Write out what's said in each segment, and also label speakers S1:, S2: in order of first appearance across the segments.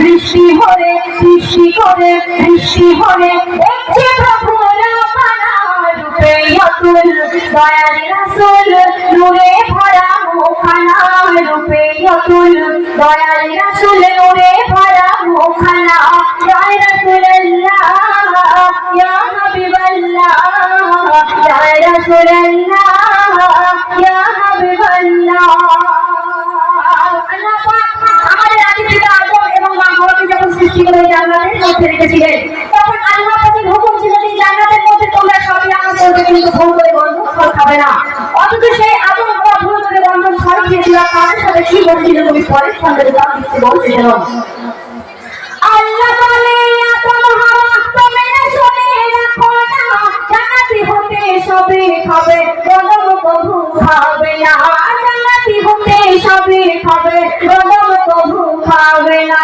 S1: বৃষ্টি হরে বৃষ্টি করে বৃষ্টি হরে। একটি প্রভু রূপে অতুল, দয়াল রাসূল, নূরে ভরা মুখানা রূপে অতুল, দয়াল রাসূল, নূরে ভরা মুখানা ইয়া রাসূলুল্লাহ, ইয়া হাবিবাল্লাহ ইয়া রাসূলুল্লাহ। ইয়া মধ্যে রেখেছিলেন তখন আল্লাহ পাকের হুকুম ছিল যে জান্নাতের মধ্যে তোমরা সবই আমল করবে কিন্তু ভুল করে বন্ধন খাবে না। অথচ সেই আদম বাবা ভুল করে বন্ধন ফল খেয়েছিল তাদের সাথে কি বলেছিল তুমি পরের সঙ্গে তার দিচ্ছে বলতেছিল আল্লাহ বলে সবে খাবে বলম কবু খাবে না। জান্নাতি হতে সবে খাবে বলম কবু খাবে না।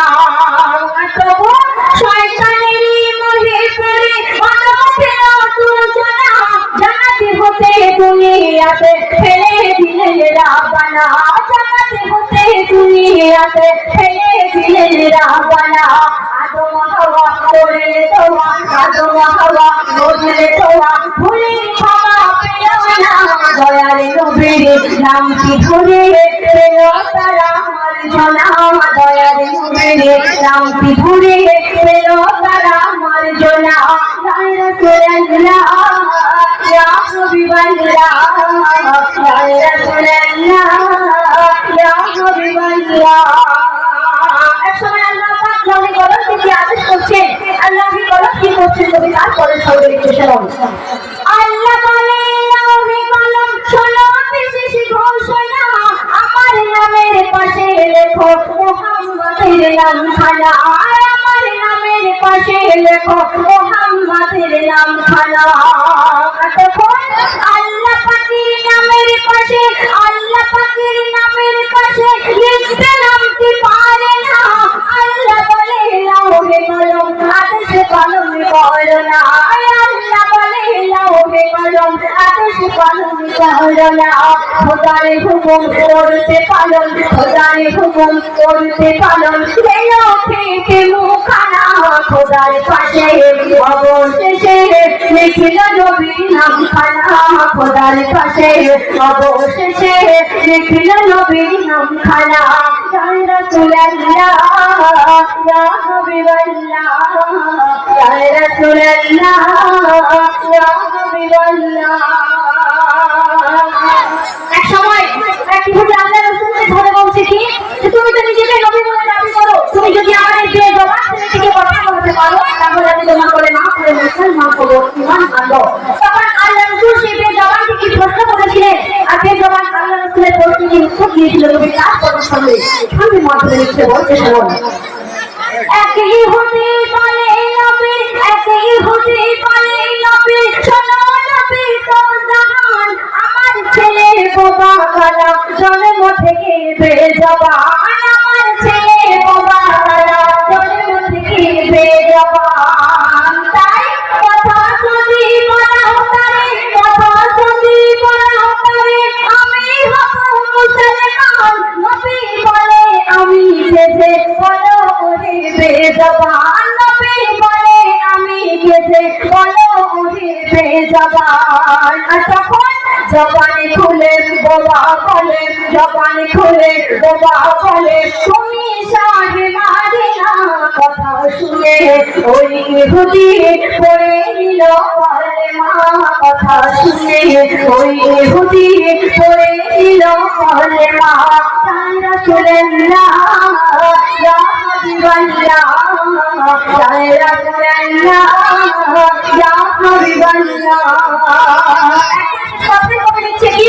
S1: দুনিয়াতে ফেলে দিলেন রাবানা জান্নাতি হতে দুনিয়াতে ফেলে দিলেন রাবানা। আদম হাওয়া করে তোয়া আদম হাওয়া করে তোয়া ভুলে ক্ষমা পেল না, দয়ালে নবীর নাম কি ধরে তারা আমার জনা? দয়ালে নবীর নাম কি ধরে পেল তারা আমার জনা? রাসূলুল্লাহ ইয়া আল্লাহ বলে কলম শোনো বিশেষ ঘোষণা আমার নামের পাশে লেখো মুহাম্মাদের নাম খানা আমার নামের পাশে লেখো মুহাম্মাদের নাম খানা তখন আল্লাহ পাকের নামের পাশে, আল্লাহ পাকের নামের পাশে লিখতে নামতে খোদারে হুকুম করতে পালন, খোদারে হুকুম করতে পালন। গেল থেকে মুখানা খোদার পাশে এক সময় এক কিশোরী আল্লাহ রসুলকে ধরে বলছে কি? তুমি তো নিজেকে নবী বলে দাবি করো তুমি যদি আমার এই বিয়ে জবান ছেলেটিকে কথা বলতে পারো তাহলে আমি তোমার করে মা করে মুসলমান করব ইমান আনব তখন আল্লাহ রসুল সেই বিয়ে জবানকে কি প্রশ্ন করেছিলেন আর বিয়ে জবান আল্লাহ রসুলের প্রশ্নকে উত্তর দিয়েছিল সঙ্গে সঙ্গে মাধ্যমে লিখতে একই হতে পারে নবী একই হতে পারে নবী শোনো নবী তো জাহান আমার ছেলে বাবা কালা জন্ম থেকে বেজবান কেঁদে বলো ওরে বেজবান। নবী বলে, আমি কেঁদে বলো ওরে বেজবান। আর তখন জবানে খুলে, বাবা বলে, জবানে খুলে, বাবা বলে, তুমি কথা শুনে ওই হুদি পড়ে নিল কথা শুনে ওই হুদি পড়ে বলে মা লিখছে কি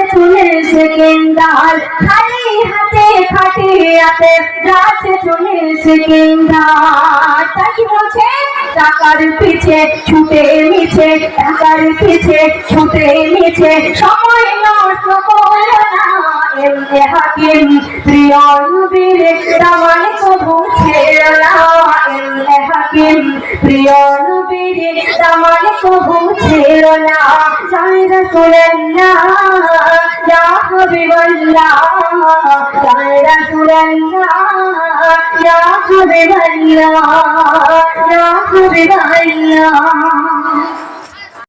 S1: সেকেন্ডার খালি হাতে খাটিয়াতে যাচ্ছে চলে সেকেন্ডার তা কি বলছে, টাকার পিছে ছুটে মিছে টাকার পিছে ছুটে মিছে সময় নষ্ট করো না, এমনি হাকিম প্রিয় নবীর কবু ছেড়ো না, এমনি হাকিম প্রিয় নবীর দামান কবু ছেড়ো না জয় রাসূলুল্লাহ ইয়া হাবিবাল্লাহ জয় রাসূলুল্লাহ ইয়া হাবিবাল্লাহ ইয়া হাবিবাল্লাহ